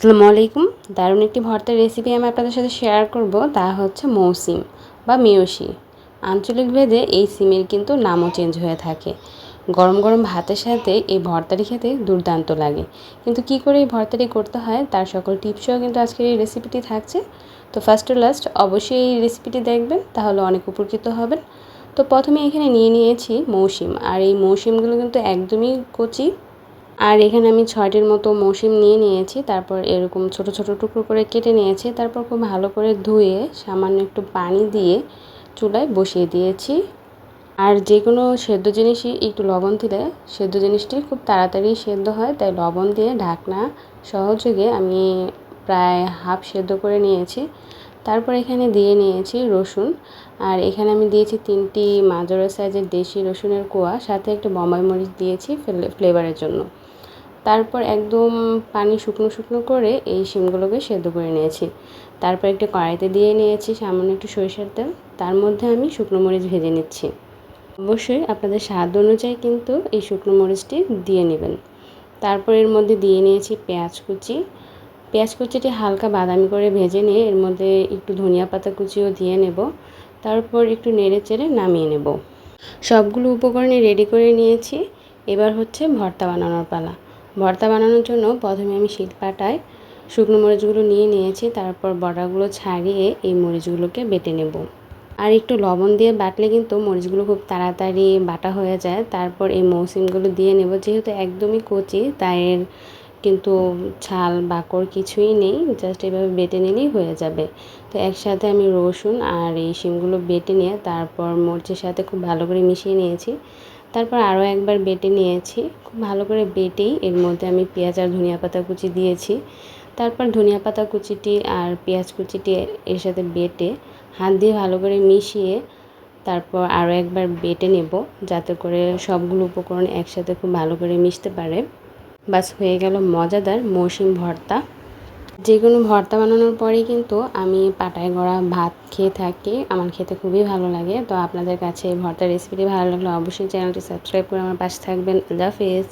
আসসালামু আলাইকুম। দারুণ একটি ভর্তার রেসিপি আমি আপনাদের সাথে শেয়ার করব। তা হচ্ছে মৌসিম বা মিয়সি। আঞ্চলিক ভেদে এই সিমের কিন্তু নামও চেঞ্জ হয়ে থাকে। গরম গরম ভাতের সাথে এই ভর্তাটি খেতে দুর্দান্ত লাগে। কিন্তু কি করে এই ভর্তাটি করতে হয়, তার সকল টিপসও কিন্তু আজকের এই রেসিপিটি থাকছে। তো ফার্স্ট লাস্ট অবশ্যই এই রেসিপিটি দেখবেন, তাহলে অনেক উপকৃত হবেন। তো প্রথমে এখানে নিয়ে নিয়েছি মৌসিম। আর এই মৌসিমগুলো কিন্তু একদমই কচি আর এখানে আমি ছয়টির মতো মৌসিম নিয়ে নিয়েছি। তারপর এরকম ছোট ছোট টুকরো করে কেটে নিয়েছি। তারপর খুব ভালো করে ধুয়ে সামান্য একটু পানি দিয়ে চুলায় বসিয়ে দিয়েছি। আর যে কোনো সেদ্ধ জিনিসই একটু লবণ দিলে সেদ্ধ জিনিসটি খুব তাড়াতাড়ি সেদ্ধ হয়। তাই লবণ দিয়ে ঢাকনা সহযোগে আমি প্রায় হাফ সেদ্ধ করে নিয়েছি। তারপর এখানে দিয়ে নিয়েছি রসুন। আর এখানে আমি দিয়েছি তিনটি মাজরা সাইজের দেশি রসুনের কোয়া। সাথে একটু বম্বাই মরিচ দিয়েছি ফ্লেভারের জন্য। তারপর একদম পানি শুকনো শুকনো করে এই শিমগুলোকে সেদ্ধ করে নিয়েছি। তারপর একটু কড়াইতে দিয়ে নিয়েছি সামান্য একটু সরিষার তেল। তার মধ্যে আমি শুকনো মরিচ ভেজে নিচ্ছি। অবশ্যই আপনাদের স্বাদ অনুযায়ী কিন্তু এই শুকনো মরিচটি দিয়ে নেবেন। তারপর এর মধ্যে দিয়ে নিয়েছি পেঁয়াজ কুচি। পেঁয়াজ কুচিটি হালকা বাদামি করে ভেজে নিয়ে এর মধ্যে একটু ধনিয়া পাতা কুচিও দিয়ে নেব। তারপর একটু নেড়ে চেড়ে নামিয়ে নেব। সবগুলো উপকরণে রেডি করে নিয়েছি। এবার হচ্ছে ভর্তা বানানোর পালা। ভর্তা বানানোর জন্য প্রথমে আমি শিলপাটায় শুকনো মরিচগুলো নিয়ে নিয়েছি, তারপর বড়াগুলো ছাড়িয়ে এই মরিচগুলোকে বেটে নেব। আর একটু লবণ দিয়ে বাটলে কিন্তু মরিচগুলো খুব তাড়াতাড়ি বাটা হয়ে যায়। তারপর এই মৌসুমগুলো দিয়ে নেব, যেহেতু একদমই কচি, তাই কিন্তু ছাল বাকড় কিছুই নেই জাস্ট এভাবে বেটে নিলেই হয়ে যাবে। তো একসাথে আমি রসুন আর এই শিমগুলো বেটে নিয়ে তারপর মরিচের সাথে খুব ভালো করে মিশিয়ে নিয়েছি। তারপর আরও একবার বেটে নিয়েছি। খুব ভালো করে বেটেই এর মধ্যে আমি পেঁয়াজ আর ধনিয়া পাতা কুচি দিয়েছি। তারপর ধনিয়া পাতা কুচিটি আর পেঁয়াজ কুচিটি এর সাথে বেটে হাত দিয়ে ভালো করে মিশিয়ে তারপর আরও একবার বেটে নেব যাতে করে সবগুলো উপকরণ একসাথে খুব ভালো করে মিশতে পারে। বাস হয়ে গেল মজাদার মৌসুম ভর্তা। যে কোনো ভর্তা বানানোর পরেই কিন্তু আমি পাটায় গড়া ভাত খেয়ে থাকি। আমার খেতে খুবই ভালো লাগে। তো আপনাদের কাছে ভর্তার রেসিপিটি ভালো লাগলে অবশ্যই চ্যানেলটি সাবস্ক্রাইব করে আমার পাশে থাকবেন। আল্লাহ হাফেজ।